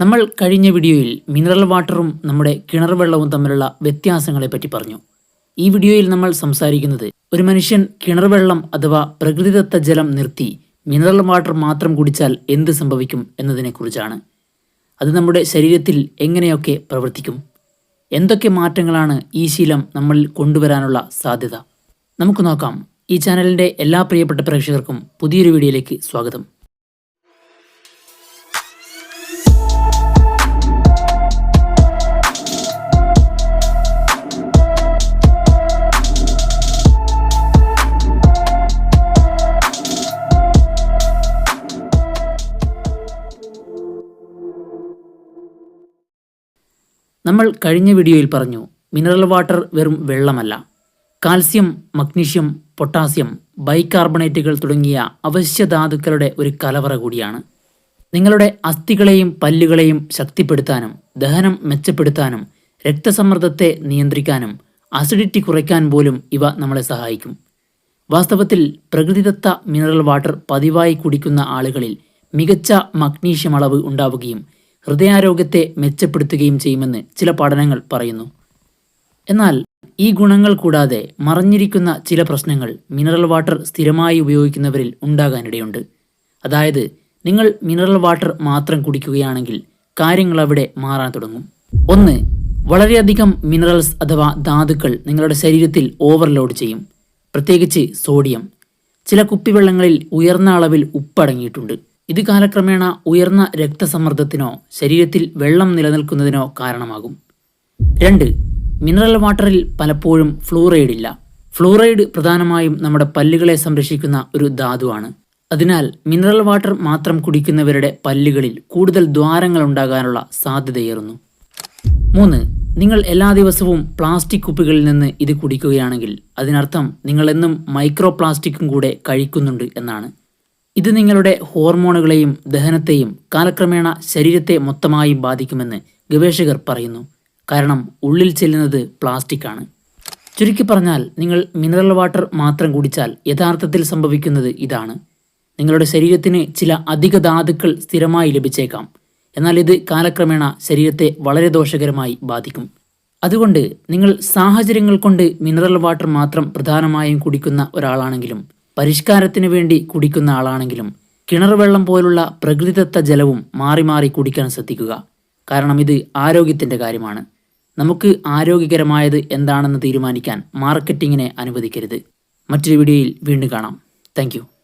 നമ്മൾ കഴിഞ്ഞ വീഡിയോയിൽ മിനറൽ വാട്ടറും നമ്മുടെ കിണർ വെള്ളവും തമ്മിലുള്ള വ്യത്യാസങ്ങളെപ്പറ്റി പറഞ്ഞു. ഈ വീഡിയോയിൽ നമ്മൾ സംസാരിക്കുന്നത് ഒരു മനുഷ്യൻ കിണർ വെള്ളം അഥവാ പ്രകൃതിദത്ത ജലം നിർത്തി മിനറൽ വാട്ടർ മാത്രം കുടിച്ചാൽ എന്ത് സംഭവിക്കും എന്നതിനെക്കുറിച്ചാണ്. അത് നമ്മുടെ ശരീരത്തിൽ എങ്ങനെയൊക്കെ പ്രവർത്തിക്കും? എന്തൊക്കെ മാറ്റങ്ങളാണ് ഈ ശീലം നമ്മളിൽ കൊണ്ടുവരാനുള്ള സാധ്യത? നമുക്ക് നോക്കാം. ഈ ചാനലിന്റെ എല്ലാ പ്രിയപ്പെട്ട പ്രേക്ഷകർക്കും പുതിയൊരു വീഡിയോയിലേക്ക് സ്വാഗതം. നമ്മൾ കഴിഞ്ഞ വീഡിയോയിൽ പറഞ്ഞു മിനറൽ വാട്ടർ വെറും വെള്ളമല്ല. കാൽസ്യം മഗ്നീഷ്യം പൊട്ടാസ്യം ബൈകാർബണേറ്റുകൾ തുടങ്ങിയ അവശ്യ ധാതുക്കളുടെ ഒരു കലവറ കൂടിയാണ്. നിങ്ങളുടെ അസ്ഥികളെയും പല്ലുകളെയും ശക്തിപ്പെടുത്താനും ദഹനം മെച്ചപ്പെടുത്താനും രക്തസമ്മർദ്ദത്തെ നിയന്ത്രിക്കാനും അസിഡിറ്റി കുറയ്ക്കാൻ പോലും ഇവ നമ്മളെ സഹായിക്കും. വാസ്തവത്തിൽ പ്രകൃതിദത്ത മിനറൽ വാട്ടർ പതിവായി കുടിക്കുന്ന ആളുകളിൽ മികച്ച മഗ്നീഷ്യം അളവ് ഉണ്ടാവുകയും ഹൃദയാരോഗ്യത്തെ മെച്ചപ്പെടുത്തുകയും ചെയ്യുമെന്ന് ചില പഠനങ്ങൾ പറയുന്നു. എന്നാൽ ഈ ഗുണങ്ങൾ കൂടാതെ മറഞ്ഞിരിക്കുന്ന ചില പ്രശ്നങ്ങൾ മിനറൽ വാട്ടർ സ്ഥിരമായി ഉപയോഗിക്കുന്നവരിൽ ഉണ്ടാകാനിടയുണ്ട്. അതായത് നിങ്ങൾ മിനറൽ വാട്ടർ മാത്രം കുടിക്കുകയാണെങ്കിൽ കാര്യങ്ങൾ അവിടെ മാറാൻ തുടങ്ങും. ഒന്ന് വളരെയധികം മിനറൽസ് അഥവാ ധാതുക്കൾ നിങ്ങളുടെ ശരീരത്തിൽ ഓവർലോഡ് ചെയ്യും. പ്രത്യേകിച്ച് സോഡിയം ചില കുപ്പിവെള്ളങ്ങളിൽ ഉയർന്ന അളവിൽ ഉപ്പടങ്ങിയിട്ടുണ്ട് ഇത് കാലക്രമേണ ഉയർന്ന രക്തസമ്മർദ്ദത്തിനോ ശരീരത്തിൽ വെള്ളം നിലനിൽക്കുന്നതിനോ കാരണമാകും. രണ്ട് മിനറൽ വാട്ടറിൽ പലപ്പോഴും ഫ്ലൂറൈഡ് ഇല്ല. ഫ്ലൂറൈഡ് പ്രധാനമായും നമ്മുടെ പല്ലുകളെ സംരക്ഷിക്കുന്ന ഒരു ധാതുവാണ്. അതിനാൽ മിനറൽ വാട്ടർ മാത്രം കുടിക്കുന്നവരുടെ പല്ലുകളിൽ കൂടുതൽ ദ്വാരങ്ങൾ ഉണ്ടാകാനുള്ള സാധ്യതയേറുന്നു. മൂന്ന് നിങ്ങൾ എല്ലാ ദിവസവും പ്ലാസ്റ്റിക് കുപ്പികളിൽ നിന്ന് ഇത് കുടിക്കുകയാണെങ്കിൽ അതിനർത്ഥം നിങ്ങൾ എന്നും മൈക്രോ പ്ലാസ്റ്റിക്കും കൂടെ കഴിക്കുന്നുണ്ട് എന്നാണ്. ഇത് നിങ്ങളുടെ ഹോർമോണുകളെയും ദഹനത്തെയും കാലക്രമേണ ശരീരത്തെ മൊത്തമായി ബാധിക്കുമെന്ന് ഗവേഷകർ പറയുന്നു. കാരണം ഉള്ളിൽ ചെല്ലുന്നത് പ്ലാസ്റ്റിക് ആണ്. ചുരുക്കി പറഞ്ഞാൽ നിങ്ങൾ മിനറൽ വാട്ടർ മാത്രം കുടിച്ചാൽ യഥാർത്ഥത്തിൽ സംഭവിക്കുന്നത് ഇതാണ്. നിങ്ങളുടെ ശരീരത്തിന് ചില അധിക ധാതുക്കൾ സ്ഥിരമായി ലഭിച്ചേക്കാം. എന്നാൽ ഇത് കാലക്രമേണ ശരീരത്തെ വളരെ ദോഷകരമായി ബാധിക്കും. അതുകൊണ്ട് നിങ്ങൾ സാഹചര്യങ്ങൾ കൊണ്ട് മിനറൽ വാട്ടർ മാത്രം പ്രധാനമായും കുടിക്കുന്ന ഒരാളാണെങ്കിലും പരിഷ്കാരത്തിന് വേണ്ടി കുടിക്കുന്ന ആളാണെങ്കിലും കിണർ വെള്ളം പോലുള്ള പ്രകൃതിദത്ത ജലവും മാറി മാറി കുടിക്കാൻ ശ്രദ്ധിക്കുക. കാരണം ഇത് ആരോഗ്യത്തിന്റെ കാര്യമാണ്. നമുക്ക് ആരോഗ്യകരമായത് എന്താണെന്ന് തീരുമാനിക്കാൻ മാർക്കറ്റിങ്ങിനെ അനുവദിക്കരുത്. മറ്റൊരു വീഡിയോയിൽ വീണ്ടും കാണാം. താങ്ക്